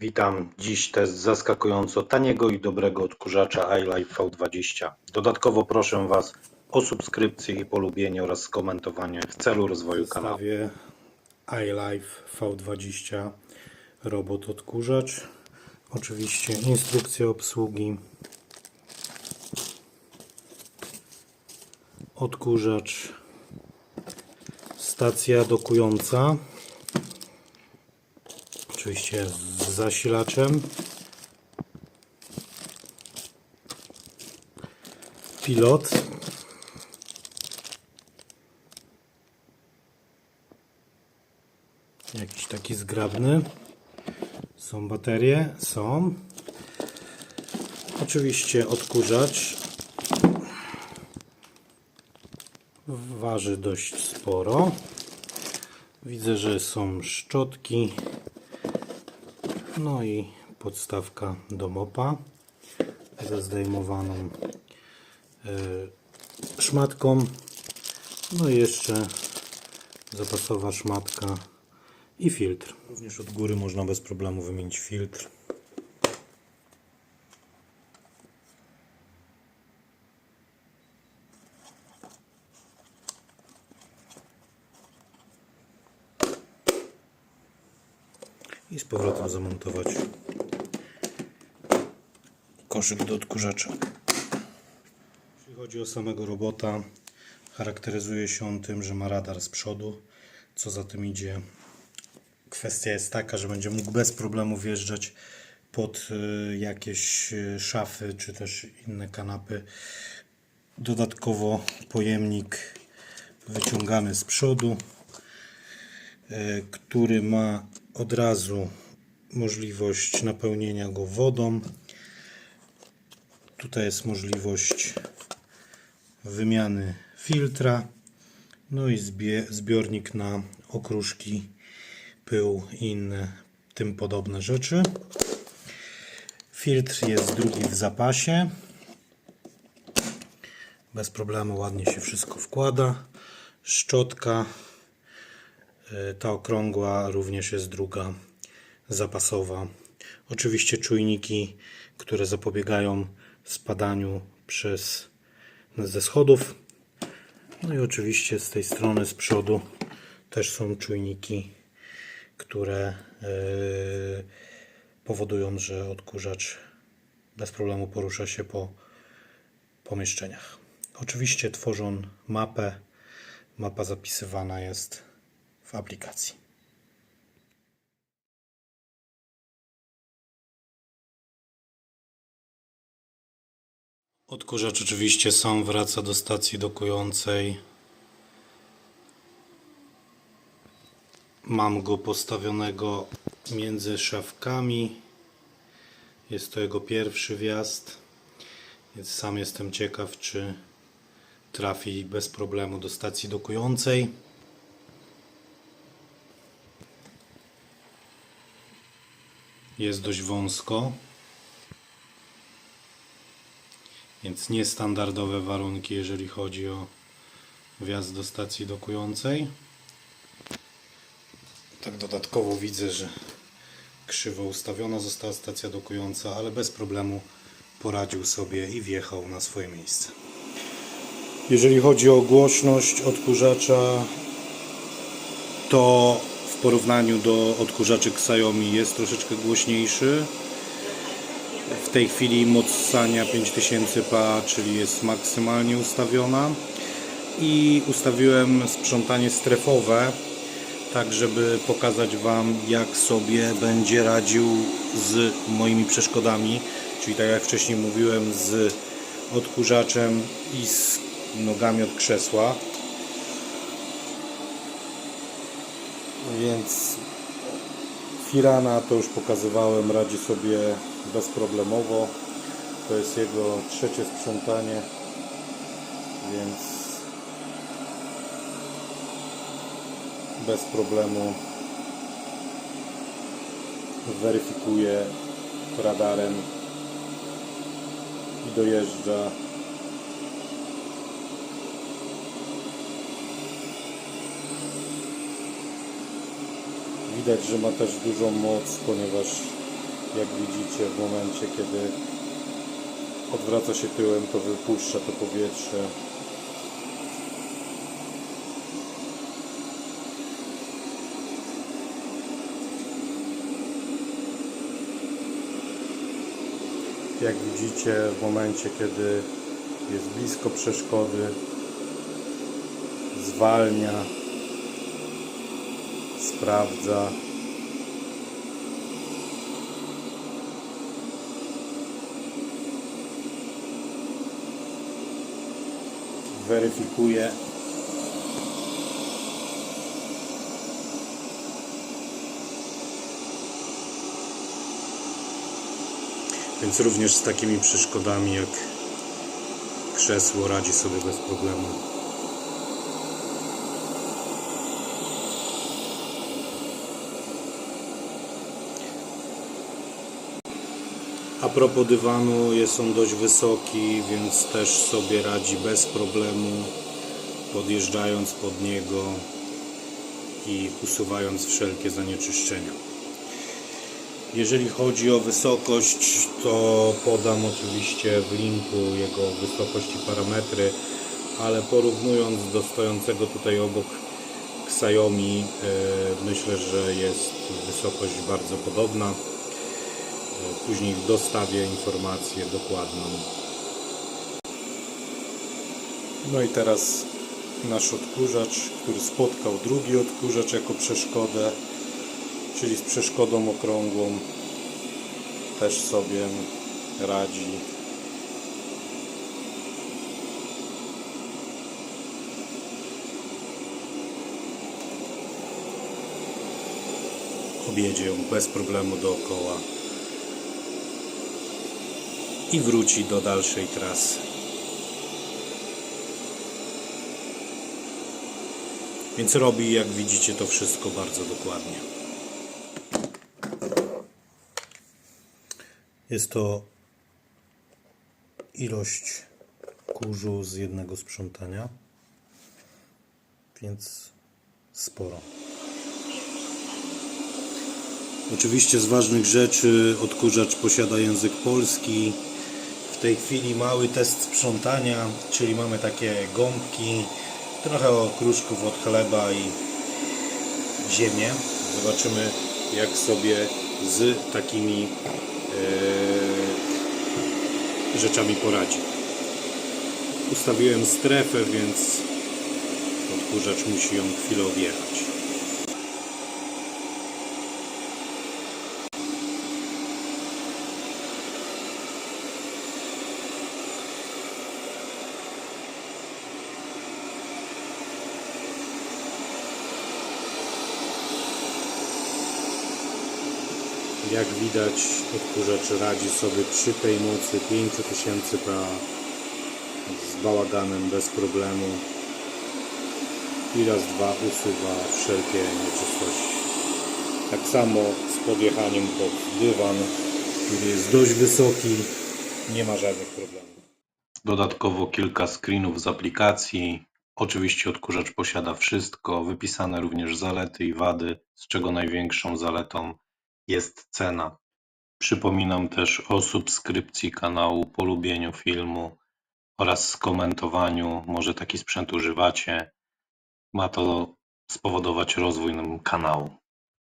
Witam. Dziś test zaskakująco taniego i dobrego odkurzacza iLife V20. Dodatkowo proszę Was o subskrypcję i polubienie oraz skomentowanie w celu rozwoju kanału. iLife V20 robot odkurzacz. Oczywiście instrukcja obsługi. Odkurzacz. Stacja dokująca. Oczywiście z zasilaczem. Pilot. Jakiś taki zgrabny. Są baterie? Są. Oczywiście odkurzacz. Waży dość sporo. Widzę, że są szczotki. No i podstawka do mopa ze zdejmowaną y, szmatką. No i jeszcze zapasowa szmatka i filtr. Również od góry można bez problemu wymienić filtr. I z powrotem zamontować koszyk do odkurzacza. Jeśli chodzi o samego robota, charakteryzuje się on tym, że ma radar z przodu. Co za tym idzie, kwestia jest taka, że będzie mógł bez problemu wjeżdżać pod y, jakieś y, szafy czy też inne kanapy. Dodatkowo pojemnik wyciągany z przodu, y, który ma od razu możliwość napełnienia go wodą. Tutaj jest możliwość wymiany filtra, no i zbiornik na okruszki, pył i inne tym podobne rzeczy. Filtr jest drugi w zapasie. Bez problemu ładnie się wszystko wkłada. Szczotka, ta okrągła, również jest druga zapasowa. Oczywiście czujniki, które zapobiegają spadaniu przez, ze schodów. No i oczywiście z tej strony z przodu też są czujniki, które yy, powodują, że odkurzacz bez problemu porusza się po pomieszczeniach. Oczywiście tworzą mapę. Mapa zapisywana jest w aplikacji. Odkurzacz oczywiście sam wraca do stacji dokującej. Mam go postawionego między szafkami. Jest to jego pierwszy wjazd, więc sam jestem ciekaw, czy trafi bez problemu do stacji dokującej. Jest dość wąsko. Więc niestandardowe warunki, jeżeli chodzi o wjazd do stacji dokującej. Tak dodatkowo widzę, że krzywo ustawiona została stacja dokująca, ale bez problemu poradził sobie i wjechał na swoje miejsce. Jeżeli chodzi o głośność odkurzacza, to porównaniu do odkurzaczy Xiaomi jest troszeczkę głośniejszy. W tej chwili moc ssania 5000 PA, czyli jest maksymalnie ustawiona. I ustawiłem sprzątanie strefowe, tak żeby pokazać Wam, jak sobie będzie radził z moimi przeszkodami. Czyli tak jak wcześniej mówiłem, z odkurzaczem i z nogami od krzesła. Więc Firana to już pokazywałem, radzi sobie bezproblemowo. To jest jego trzecie sprzątanie, więc bez problemu weryfikuje radarem i dojeżdża Widać, że ma też dużą moc, ponieważ Jak widzicie, w momencie, kiedy odwraca się tyłem, to wypuszcza to powietrze. Jak widzicie, w momencie, kiedy jest blisko przeszkody, zwalnia, sprawdza. Weryfikuje. Więc również z takimi przeszkodami jak krzesło radzi sobie bez problemu. A propos dywanu, jest on dość wysoki, więc też sobie radzi bez problemu, podjeżdżając pod niego i usuwając wszelkie zanieczyszczenia. Jeżeli chodzi o wysokość, to podam oczywiście w linku jego wysokość i parametry, ale porównując do stojącego tutaj obok Xiaomi, e, myślę, że jest wysokość bardzo podobna. Później dostawię informację dokładną. No i teraz nasz odkurzacz, który spotkał drugi odkurzacz jako przeszkodę, czyli z przeszkodą okrągłą, też sobie radzi. Objedzie ją bez problemu dookoła i wróci do dalszej trasy. Więc robi, jak widzicie, to wszystko bardzo dokładnie. Jest to ilość kurzu z jednego sprzątania, więc sporo. Oczywiście z ważnych rzeczy odkurzacz posiada język polski. W tej chwili mały test sprzątania, czyli mamy takie gąbki, trochę okruszków od chleba i ziemię. Zobaczymy jak sobie z takimi e, rzeczami poradzi. Ustawiłem strefę, więc odkurzacz musi ją chwilę objechać. Jak widać odkurzacz radzi sobie przy tej mocy 5000 PA z bałaganem bez problemu i raz dwa usuwa wszelkie nieczystości. Tak samo z podjechaniem pod dywan, który jest dość wysoki, nie ma żadnych problemów. Dodatkowo kilka screenów z aplikacji. Oczywiście odkurzacz posiada wszystko, wypisane również zalety i wady, z czego największą zaletą jest cena. Przypominam też o subskrypcji kanału, polubieniu filmu oraz skomentowaniu. Może taki sprzęt używacie. Ma to spowodować rozwój kanału.